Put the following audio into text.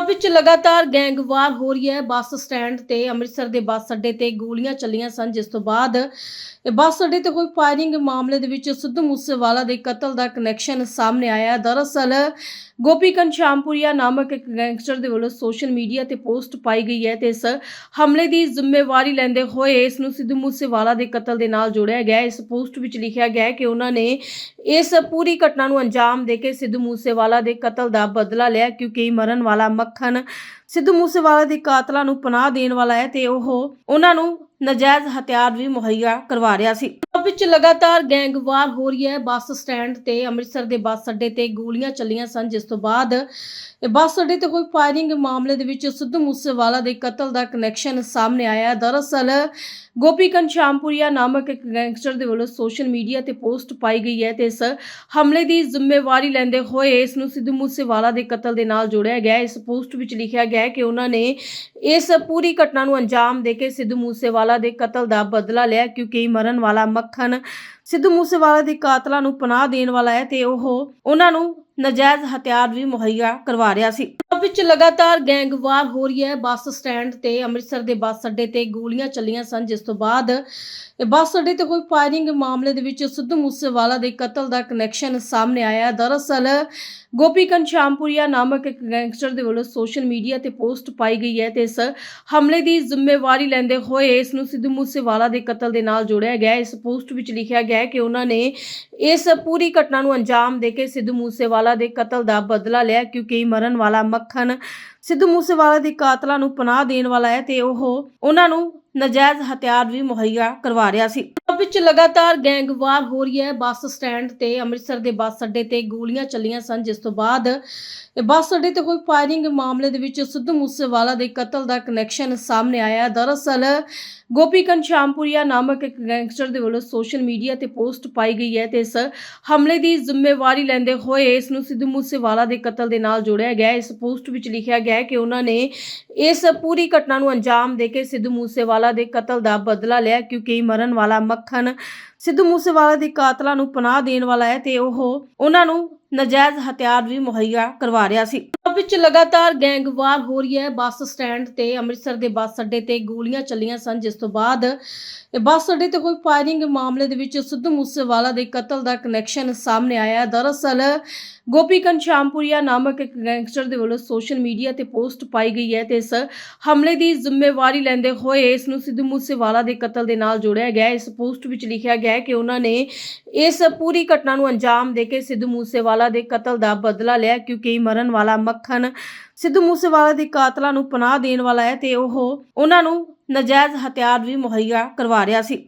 ਵਿੱਚ ਲਗਾਤਾਰ ਗੈਂਗਵਾਰ ਹੋ ਰਹੀ ਹੈ। ਬੱਸ ਸਟੈਂਡ ਤੇ, ਅੰਮ੍ਰਿਤਸਰ ਦੇ ਬੱਸ ਅੱਡੇ ਤੇ ਗੋਲੀਆਂ ਚੱਲੀਆਂ ਸਨ, ਜਿਸ ਤੋਂ ਬਾਅਦ ਬੱਸ ਅੱਡੇ ਤੇ ਹੋਈ ਫਾਇਰਿੰਗ ਮਾਮਲੇ ਦੇ ਵਿੱਚ ਸਿੱਧੂ ਮੂਸੇਵਾਲਾ ਦੇ ਕਤਲ ਦਾ ਕਨੈਕਸ਼ਨ ਸਾਹਮਣੇ ਆਇਆ। ਦਰਅਸਲ ਗੋਪੀ ਸ਼ਾਮਪੁਰੀਆ ਨਾਮਕ ਇੱਕ ਗੈਂਗਸਟਰ ਦੇ ਵੱਲੋਂ ਸੋਸ਼ਲ ਮੀਡੀਆ ਤੇ ਪੋਸਟ ਪਾਈ ਗਈ ਹੈ ਤੇ ਇਸ ਹਮਲੇ ਦੀ ਜ਼ਿੰਮੇਵਾਰੀ ਲੈਂਦੇ ਹੋਏ ਇਸ ਨੂੰ ਸਿੱਧੂ ਮੂਸੇਵਾਲਾ ਦੇ ਕਤਲ ਦੇ ਨਾਲ ਜੋੜਿਆ ਗਿਆ ਇਸ ਪੋਸਟ ਵਿੱਚ ਲਿਖਿਆ ਗਿਆ ਹੈ ਕਿ ਉਹਨਾਂ ਨੇ ਇਸ ਪੂਰੀ ਘਟਨਾ ਨੂੰ ਅੰਜਾਮ ਦੇ ਕੇ ਸਿੱਧੂ ਮੂਸੇਵਾਲਾ ਦੇ ਕਤਲ ਦਾ ਬਦਲਾ ਲਿਆ ਕਿਉਂਕਿ ਮਰਨ ਵਾਲਾ ਮੱਖਣ ਸਿੱਧੂ ਮੂਸੇਵਾਲਾ ਦੇ ਕਾਤਲਾਂ ਨੂੰ ਪਨਾਹ ਦੇਣ ਵਾਲਾ ਹੈ ਤੇ ਉਹ ਉਹਨਾਂ ਨੂੰ ਨਜਾਇਜ਼ ਹਥਿਆਰ ਵੀ ਮੁਹੱਈਆ ਕਰਵਾ ਰਿਹਾ ਸੀ। ਪੰਜਾਬ ਵਿੱਚ ਲਗਾਤਾਰ ਗੈਂਗਵਾਰ ਹੋ ਰਹੀ ਹੈ ਬੱਸ ਸਟੈਂਡ ਤੇ, ਅੰਮ੍ਰਿਤਸਰ ਦੇ ਬੱਸ ਅੱਡੇ ਤੇ ਗੋਲੀਆਂ ਚੱਲੀਆਂ ਸਨ, ਜਿਸ ਤੋਂ ਬਾਅਦ ਬੱਸ ਅੱਡੇ ਤੇ ਹੋਈ ਫਾਇਰਿੰਗ ਮਾਮਲੇ ਦੇ ਵਿੱਚ ਸਿੱਧੂ ਮੂਸੇਵਾਲਾ ਦੇ ਕਤਲ ਦਾ ਕਨੈਕਸ਼ਨ ਸਾਹਮਣੇ ਆਇਆ ਹੈ। ਦਰਅਸਲ ਗੋਪੀ ਸ਼ਾਮਪੁਰੀਆ ਨਾਮਕ ਇੱਕ ਗੈਂਗਸਟਰ ਦੇ ਵੱਲੋਂ ਸੋਸ਼ਲ ਮੀਡੀਆ ਤੇ ਪੋਸਟ ਪਾਈ ਗਈ ਹੈ ਤੇ ਇਸ ਹਮਲੇ ਦੀ ਜ਼ਿੰਮੇਵਾਰੀ ਲੈਂਦੇ ਹੋਏ ਇਸ ਨੂੰ ਸਿੱਧੂ ਮੂਸੇਵਾਲਾ ਦੇ ਕਤਲ ਦੇ ਨਾਲ ਜੋੜਿਆ ਗਿਆ ਇਸ ਪੋਸਟ ਵਿੱਚ ਲਿਖਿਆ ਗਿਆ ਹੈ ਕਿ ਉਹਨਾਂ ਨੇ ਇਸ ਪੂਰੀ ਘਟਨਾ ਨੂੰ ਅੰਜਾਮ ਦੇ ਕੇ ਸਿੱਧੂ ਮੂਸੇਵਾਲਾ ਦੇ ਕਤਲ ਦਾ ਬਦਲਾ ਲਿਆ, ਕਿਉਂਕਿ ਮਰਨ ਵਾਲਾ ਮੱਕ ਮੱਖਣ ਸਿੱਧੂ ਮੂਸੇਵਾਲਾ ਦੇ ਕਾਤਲਾਂ ਨੂੰ ਪਨਾਹ ਦੇਣ ਵਾਲਾ ਹੈ ਤੇ ਉਹ ਉਹਨਾਂ ਨੂੰ ਨਜਾਇਜ਼ ਹਥਿਆਰ ਵੀ ਮੁਹੱਈਆ ਕਰਵਾ ਰਿਹਾ ਸੀ। ਪੰਜਾਬ ਵਿੱਚ ਲਗਾਤਾਰ ਗੈਂਗਵਾਰ ਹੋ ਰਹੀ ਹੈ। ਬੱਸ ਸਟੈਂਡ ਤੇ ਅੰਮ੍ਰਿਤਸਰ ਦੇ ਬੱਸ ਅੱਡੇ ਤੇ ਗੋਲੀਆਂ ਚੱਲੀਆਂ ਸਨ, ਜਿਸ ਤੋਂ ਬਾਅਦ ਬੱਸ ਅੱਡੇ ਤੇ ਹੋਈ ਫਾਇਰਿੰਗ ਮਾਮਲੇ ਦੇ ਵਿੱਚ ਸਿੱਧੂ ਮੂਸੇਵਾਲਾ ਦੇ ਕਤਲ ਦਾ ਕਨੈਕਸ਼ਨ ਸਾਹਮਣੇ ਆਇਆ। ਦਰਅਸਲ ਗੋਪੀ ਸ਼ਾਮਪੁਰੀਆ ਨਾਮਕ ਇੱਕ ਗੈਂਗਸਟਰ ਦੇ ਵੱਲੋਂ ਸੋਸ਼ਲ ਮੀਡੀਆ ਤੇ ਪੋਸਟ ਪਾਈ ਗਈ ਹੈ ਤੇ ਇਸ ਹਮਲੇ ਦੀ ਜ਼ਿੰਮੇਵਾਰੀ ਲੈਂਦੇ ਹੋਏ ਇਸ ਨੂੰ ਸਿੱਧੂ ਮੂਸੇਵਾਲਾ ਦੇ ਕਤਲ ਦੇ ਨਾਲ ਜੋੜਿਆ ਗਿਆ ਇਸ ਪੋਸਟ ਵਿੱਚ ਲਿਖਿਆ ਗਿਆ ਹੈ ਕਿ ਉਹਨਾਂ ਨੇ ਇਸ ਪੂਰੀ ਘਟਨਾ ਨੂੰ ਅੰਜਾਮ ਦੇ ਕੇ ਸਿੱਧੂ ਮੂਸੇਵਾਲਾ ਦੇ ਕਤਲ ਦਾ ਬਦਲਾ ਲਿਆ ਕਿਉਂਕਿ ਮਰਨ ਵਾਲਾ ਮੱਖਣ ਸਿੱਧੂ ਮੂਸੇਵਾਲਾ ਦੇ ਕਾਤਲਾਂ ਨੂੰ ਪਨਾਹ ਦੇਣ ਵਾਲਾ ਹੈ ਤੇ ਉਹ ਉਹਨਾਂ ਨੂੰ ਨਜਾਇਜ਼ ਹਥਿਆਰ ਵੀ ਮੁਹੱਈਆ ਕਰਵਾ ਰਿਹਾ ਸੀ। ਵਿੱਚ ਲਗਾਤਾਰ ਗੈਂਗਵਾਰ ਹੋ ਰਹੀ ਹੈ। ਬੱਸ ਸਟੈਂਡ ਤੇ ਅੰਮ੍ਰਿਤਸਰ ਦੇ ਬੱਸ ਅੱਡੇ ਤੇ ਗੋਲੀਆਂ ਚੱਲੀਆਂ ਸਨ, ਜਿਸ ਤੋਂ ਬਾਅਦ ਬੱਸ ਅੱਡੇ ਤੇ ਹੋਈ ਫਾਇਰਿੰਗ ਮਾਮਲੇ ਦੇ ਵਿੱਚ ਸਿੱਧੂ ਮੂਸੇਵਾਲਾ ਦੇ ਕਤਲ ਦਾ ਕਨੈਕਸ਼ਨ ਸਾਹਮਣੇ ਆਇਆ। ਦਰਅਸਲ ਗੋਪੀ ਸ਼ਾਮਪੁਰੀਆ ਨਾਮਕ ਇੱਕ ਗੈਂਗਸਟਰ ਦੇ ਵੱਲੋਂ ਸੋਸ਼ਲ ਮੀਡੀਆ ਤੇ ਪੋਸਟ ਪਾਈ ਗਈ ਹੈ ਤੇ ਇਸ ਹਮਲੇ ਦੀ ਜ਼ਿੰਮੇਵਾਰੀ ਲੈਂਦੇ ਹੋਏ ਇਸ ਨੂੰ ਸਿੱਧੂ ਮੂਸੇਵਾਲਾ ਦੇ ਕਤਲ ਦੇ ਨਾਲ ਜੋੜਿਆ ਗਿਆ। ਇਸ ਪੋਸਟ ਵਿੱਚ ਲਿਖਿਆ ਗਿਆ ਹੈ ਕਿ ਉਹਨਾਂ ਨੇ ਇਸ ਪੂਰੀ ਘਟਨਾ ਨੂੰ ਅੰਜਾਮ ਦੇ ਕੇ ਸਿੱਧੂ ਮੂਸੇਵਾਲਾ ਦੇ ਕਤਲ ਦਾ ਬਦਲਾ ਲਿਆ, ਕਿਉਂਕਿ ਮਰਨ ਵਾਲਾ ਹਨ ਸਿੱਧੂ ਮੂਸੇਵਾਲਾ ਦੇ ਕਾਤਲਾਂ ਨੂੰ ਪਨਾਹ ਦੇਣ ਵਾਲਾ ਹੈ ਤੇ ਉਹ ਉਹਨਾਂ ਨੂੰ ਨਜਾਇਜ਼ ਹਥਿਆਰ ਵੀ ਮੁਹੱਈਆ ਕਰਵਾ ਰਿਹਾ ਸੀ। ਵਿੱਚ ਲਗਾਤਾਰ ਗੈਂਗਵਾਰ ਹੋ ਰਹੀ ਹੈ। ਬੱਸ ਸਟੈਂਡ ਤੇ ਅੰਮ੍ਰਿਤਸਰ ਦੇ ਬੱਸ ਅੱਡੇ ਤੇ ਗੋਲੀਆਂ ਚੱਲੀਆਂ ਸਨ, ਜਿਸ ਤੋਂ ਬਾਅਦ ਬੱਸ ਅੱਡੇ ਤੇ ਹੋਈ ਫਾਇਰਿੰਗ ਮਾਮਲੇ ਦੇ ਵਿੱਚ ਸਿੱਧੂ ਮੂਸੇਵਾਲਾ ਦੇ ਕਤਲ ਦਾ ਕਨੈਕਸ਼ਨ ਸਾਹਮਣੇ ਆਇਆ। ਦਰਅਸਲ ਗੋਪੀ ਸ਼ਾਮਪੁਰੀਆ ਨਾਮਕ ਇੱਕ ਗੈਂਗਸਟਰ ਦੇ ਵੱਲੋਂ ਸੋਸ਼ਲ ਮੀਡੀਆ ਤੇ ਪੋਸਟ ਪਾਈ ਗਈ ਹੈ ਤੇ ਇਸ ਹਮਲੇ ਦੀ ਜ਼ਿੰਮੇਵਾਰੀ ਲੈਂਦੇ ਹੋਏ ਇਸ ਨੂੰ ਸਿੱਧੂ ਮੂਸੇਵਾਲਾ ਦੇ ਕਤਲ ਦੇ ਨਾਲ ਜੋੜਿਆ ਗਿਆ। ਇਸ ਪੋਸਟ ਵਿੱਚ ਲਿਖਿਆ ਗਿਆ ਹੈ ਕਿ ਉਹਨਾਂ ਨੇ ਇਸ ਪੂਰੀ ਘਟਨਾ ਨੂੰ ਅੰਜਾਮ ਦੇ ਕੇ ਸਿੱਧੂ ਮੂਸੇਵਾਲਾ ਮੂਸੇਵਾਲਾ ਦੇ ਕਤਲ ਦਾ ਬਦਲਾ ਲਿਆ ਕਿਉਂਕਿ ਮਰਨ ਵਾਲਾ ਮੱਖਣ ਸਿੱਧੂ ਮੂਸੇਵਾਲਾ ਦੇ ਕਾਤਲਾਂ ਨੂੰ ਪਨਾਹ ਦੇਣ ਵਾਲਾ ਹੈ ਤੇ ਉਹ ਉਹਨਾਂ ਨੂੰ ਨਜਾਇਜ਼ ਹਥਿਆਰ ਵੀ ਮੁਹੱਈਆ ਕਰਵਾ ਰਿਹਾ ਸੀ।